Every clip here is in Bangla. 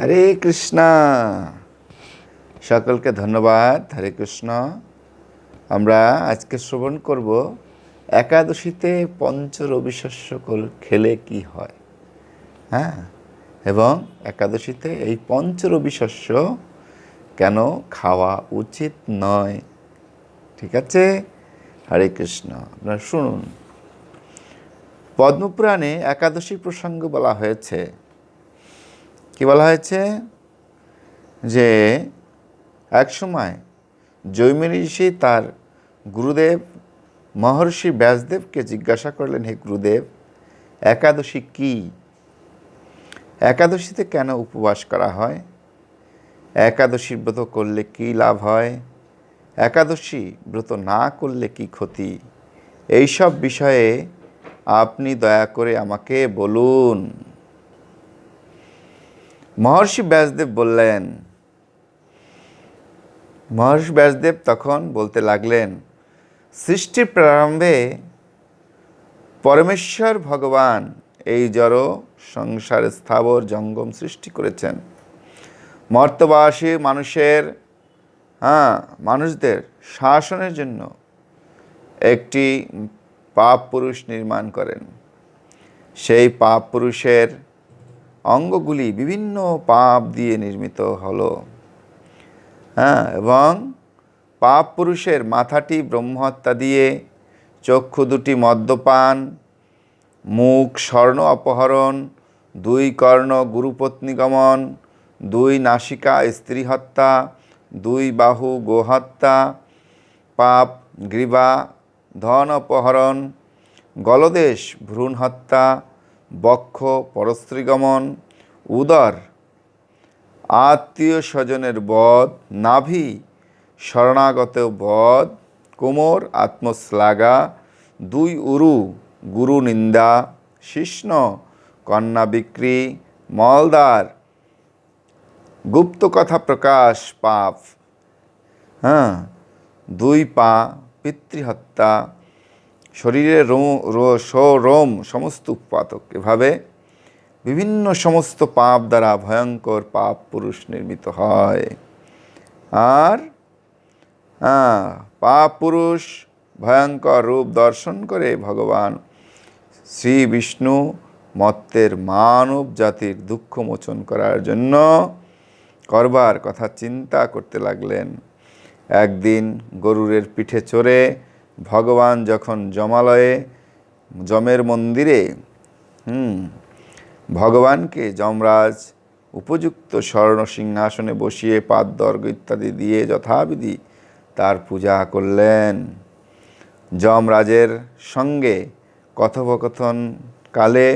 হরে কৃষ্ণ। সকলকে ধন্যবাদ, হরে কৃষ্ণ। আমরা আজকে শ্রবণ করব, একাদশীতে পঞ্চ রবিশস্য খেলে কি হয়? হ্যাঁ? এবং একাদশীতে এই পঞ্চ রবিশস্য কেন খাওয়া উচিত নয়? ঠিক আছে? হরে কৃষ্ণ, আপনারা শুনুন। পদ্মপুরাণে একাদশী প্রসঙ্গ বলা হয়েছে কি বলা হয়েছে? যে এক সময় জৈমিনী ঋষি তার গুরুদেব মহর্ষি ব্যাসদেবকে জিজ্ঞাসা করলেন, হে গুরুদেব, একাদশী কি? একাদশীতে কেন উপবাস করা হয়? একাদশী ব্রত করলে কি লাভ হয়? একাদশী ব্রত না করলে কি ক্ষতি? এইসব বিষয়ে আপনি দয়া করে আমাকে বলুন। মহর্ষি ব্যাসদেব বললেন, মহর্ষি ব্যাসদেব তখন বলতে লাগলেন, সৃষ্টির প্রারম্ভে পরমেশ্বর ভগবান এই জড় সংসার স্থাবর জঙ্গম সৃষ্টি করেছেন। মর্তবাসী মানুষের হ্যাঁ মানুষদের শাসনের জন্য একটি পাপ পুরুষ নির্মাণ করেন। সেই পাপ পুরুষের অঙ্গগুলি বিভিন্ন পাপ দিয়ে নির্মিত হলো। হ্যাঁ এবং পাপ পুরুষের মাথাটি ব্রহ্মহত্যা দিয়ে, চক্ষু দুটি মদ্যপান, মুখ স্বর্ণ অপহরণ, দুই কর্ণ গুরুপত্নীগমন দুই নাসিকা স্ত্রী হত্যা, দুই বাহু গোহত্যা, পাপ, গ্রীবা, ধন অপহরণ, গলদেশ ভ্রূণ হত্যা বক্ষ পরস্ত্রীগমন উদর আত্মীয় স্বজনের বধ, নাভি শরণাগত বধ, কোমর, আত্মশ্লাঘা, দুই উরু, গুরু নিন্দা, শিষ্ণ, কন্যা বিক্রি মলদার গুপ্ত কথা প্রকাশ, পাপ হ্যাঁ দুই পা, পিতৃহত্যা শরীরের রোম, রো- রোম সমস্ত উৎপাদক। এভাবে বিভিন্ন সমস্ত পাপ দ্বারা ভয়ঙ্কর পাপ পুরুষ নির্মিত হয়। আর পাপ পুরুষ ভয়ঙ্কর রূপ দর্শন করে ভগবান শ্রী বিষ্ণু মত্তের মানব জাতির দুঃখ মোচন করার জন্য করবার কথা চিন্তা করতে লাগলেন। একদিন গরুরের পিঠে চড়ে ভগবান যখন জমালয়ে যমের মন্দিরে হুম ভগবানকে যমরাজ উপযুক্ত স্বর্ণ সিংহাসনে বসিয়ে পাদ্যর্ঘ ইত্যাদি দিয়ে যথাবিধি তার পূজা করলেন। যমরাজের সঙ্গে কথোপকথন কালে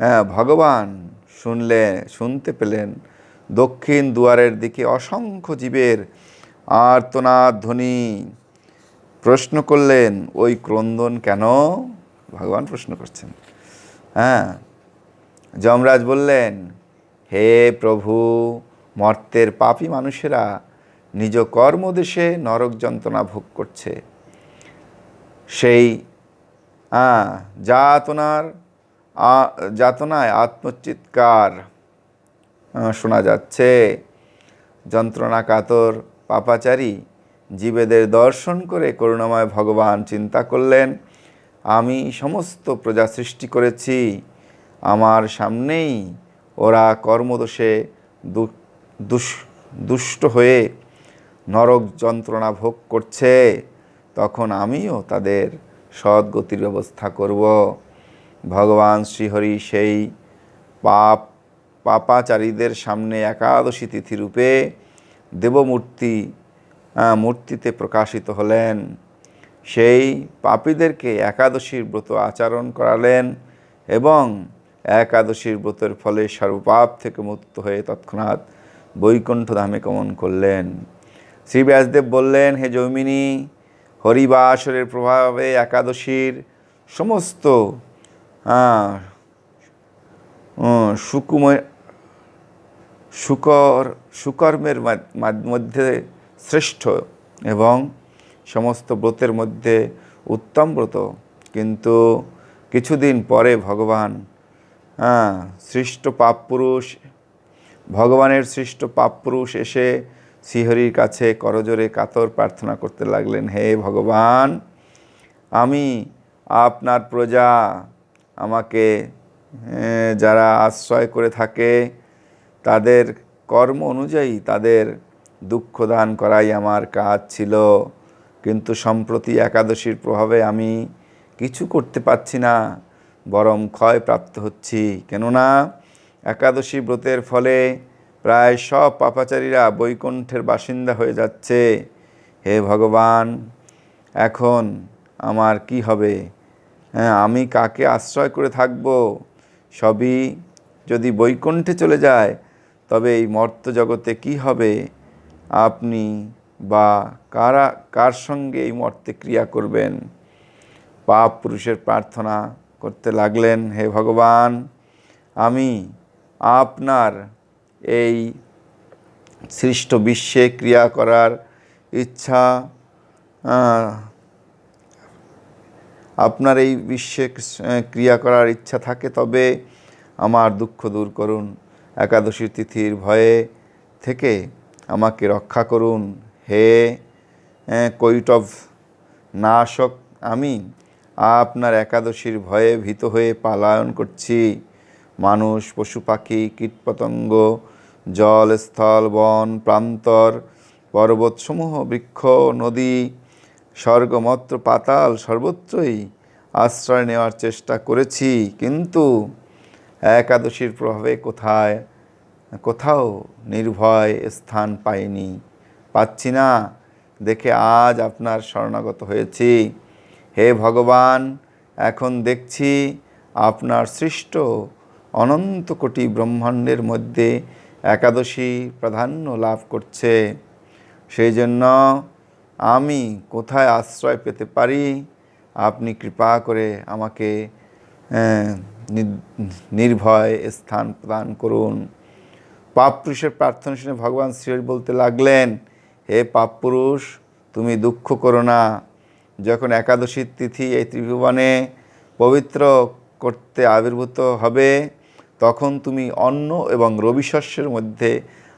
হ্যাঁ, ভগবান শুনলে শুনতে পেলেন দক্ষিণ দুয়ারের দিকে অসংখ্য জীবের আর্তনাদ ধ্বনি। প্রশ্ন করলেন, ওই ক্রন্দন কেন? ভগবান প্রশ্ন করছেন। হ্যাঁ যমরাজ বললেন, হে প্রভু, মর্তের পাপী মানুষেরা নিজ কর্মদেশে নরক যন্ত্রণা ভোগ করছে। সেই যাতনার যাতনায় আত্মচিৎকার শোনা যাচ্ছে। যন্ত্রণা কাতর পাপাচারী জীবেদের দর্শন করে করুণাময় ভগবান চিন্তা করলেন, আমি সমস্ত প্রজা সৃষ্টি করেছি, আমার সামনেই ওরা কর্মদোষে দুষ্ট হয়ে নরক যন্ত্রণা ভোগ করছে, তখন আমিও তাদের সদ্গতির ব্যবস্থা করব। ভগবান শ্রীহরি সেই পাপ, পাপাচারীদের সামনে একাদশী তিথি রূপে দেবমূর্তি মূর্তিতে প্রকাশিত হলেন। সেই পাপীদেরকে একাদশীর ব্রত আচরণ করালেন এবং একাদশীর ব্রতের ফলে সর্বপাপ থেকে মুক্ত হয়ে তৎক্ষণাৎ বৈকুণ্ঠ ধামে গমন করলেন। শ্রী ব্যাসদেব বললেন, হে জৈমিনী, হরিবাসরের প্রভাবে একাদশীর সমস্ত সুকুময়, সুকর, সুকর্মের মাধ- মাধ- মধ্যে শ্রেষ্ঠ এবং সমস্ত ব্রতের মধ্যে উত্তম ব্রত। কিন্তু কিছুদিন পরে ভগবান হ্যাঁ সৃষ্ট পাপ পুরুষ ভগবানের সৃষ্ট পাপপুরুষ এসে শ্রীহরির কাছে করজোরে কাতর প্রার্থনা করতে লাগলেন, হে ভগবান, আমি আপনার প্রজা। আমাকে যারা আশ্রয় করে থাকে, তাদের কর্ম অনুযায়ী তাদের দুঃখ দান করাই আমার কাজ ছিল। কিন্তু সম্প্রতি একাদশীর প্রভাবে আমি কিছু করতে পারছি না, বরং ক্ষয় প্রাপ্ত হচ্ছি। কেননা একাদশী ব্রতের ফলে প্রায় সব পাপাচারীরা বৈকুণ্ঠের বাসিন্দা হয়ে যাচ্ছে। হে ভগবান, এখন আমার কি হবে? হ্যাঁ আমি কাকে আশ্রয় করে থাকব? সবই যদি বৈকুণ্ঠে চলে যায়, তবে এই মর্ত জগতে কি হবে? আপনি বা কারা, কার সঙ্গে এই মর্তে ক্রিয়া করবেন? পাপ পুরুষের প্রার্থনা করতে লাগলেন, হে ভগবান, আমি আপনার এই সৃষ্ট বিশ্বে ক্রিয়া করার ইচ্ছা আপনার এই বিশ্বে ক্রিয়া করার ইচ্ছা থাকে, তবে আমার দুঃখ দূর করুন। একাদশীর তিথির ভয়ে থেকে আমাকে রক্ষা করুন। হে কৈটব, নাশক, আমি আপনার একাদশীর ভয়ে ভীত হয়ে পালায়ন করছি। মানুষ, পশু পাখি, কীটপতঙ্গ জল স্থল বন, প্রান্তর, পর্বতসমূহ, বৃক্ষ, নদী, স্বর্গমত্র, পাতাল, সর্বত্রই আশ্রয় নেওয়ার চেষ্টা করেছি। কিন্তু একাদশীর প্রভাবে কোথায় কোথাও নির্ভয় স্থান পাইনি। পাচ্ছি না। দেখে আজ আপনার শরণাগত হয়েছি। হে ভগবান, এখন দেখছি আপনার সৃষ্ট অনন্ত কোটি ব্রহ্মাণ্ডের মধ্যে একাদশী প্রাধান্য লাভ করছে। সেই জন্য আমি কোথায় আশ্রয় পেতে পারি? আপনি কৃপা করে আমাকে নির্ভয় স্থান প্রদান করুন। পাপ পুরুষের প্রার্থনা শুনে ভগবান শ্রীহরি বলতে লাগলেন, হে পাপ পুরুষ, তুমি দুঃখ করো না। যখন একাদশীর তিথি এই ত্রিভুবনে পবিত্র করতে আবির্ভূত হবে, তখন তুমি অন্ন এবং রবি শস্যের মধ্যে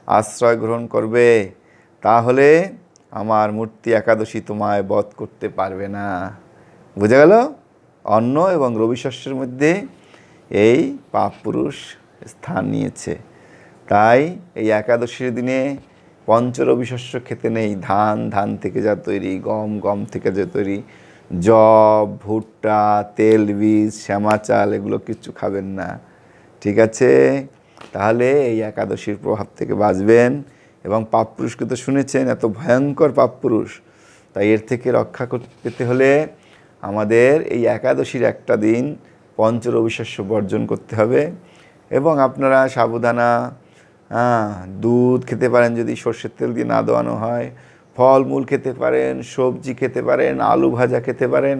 আশ্রয় গ্রহণ করবে। তাহলে আমার মূর্তি একাদশী তোমায় বধ করতে পারবে না। বুঝা গেল? অন্ন এবং রবি শস্যের মধ্যে এই পাপ পুরুষ স্থান নিয়েছে। তাই এই একাদশীর দিনে পঞ্চরবি শস্য খেতে নেই, ধান ধান থেকে যা তৈরি, গম গম থেকে যা তৈরি জব ভুট্টা, তেল, বীজ, শ্যামা, চাল, এগুলো কিচ্ছু খাবেন না। ঠিক আছে? তাহলে এই একাদশীর প্রভাব থেকে বাঁচবেন এবং পাপপুরুষকে তো শুনেছেন, এত ভয়ঙ্কর পাপপুরুষ তাই এর থেকে রক্ষা পেতে হলে আমাদের এই একাদশীর একটা দিন পঞ্চরবিশস্য বর্জন করতে হবে এবং আপনারা সাবধানা হ্যাঁ দুধ খেতে পারেন যদি সর্ষের তেল দিয়ে না দেওয়ানো হয়, ফলমূল খেতে পারেন, সবজি খেতে পারেন, আলু ভাজা খেতে পারেন,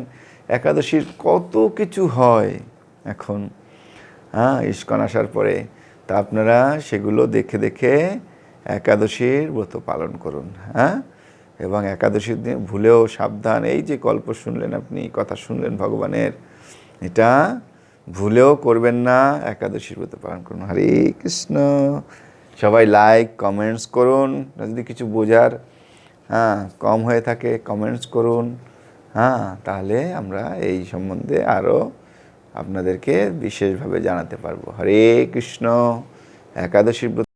একাদশীর কত কিছু হয় এখন। হ্যাঁ ইস্কন আসার পরে তা আপনারা সেগুলো দেখে দেখে একাদশীর ব্রত পালন করুন হ্যাঁ? এবং একাদশীর দিন ভুলেও সাবধান, এই যে গল্প শুনলেন আপনি, কথা শুনলেন ভগবানের, এটা ভুলেও করবেন না, একাদশীর ব্রত পালন করুন। হরে কৃষ্ণ। সবাই লাইক কমেন্টস করুন। যদি কিছু বোঝার হ্যাঁ কম হয়ে থাকে কমেন্টস করুন। হ্যাঁ তাহলে আমরা এই সম্বন্ধে আরও আপনাদেরকে বিশেষভাবে জানাতে পারব। হরে কৃষ্ণ। একাদশী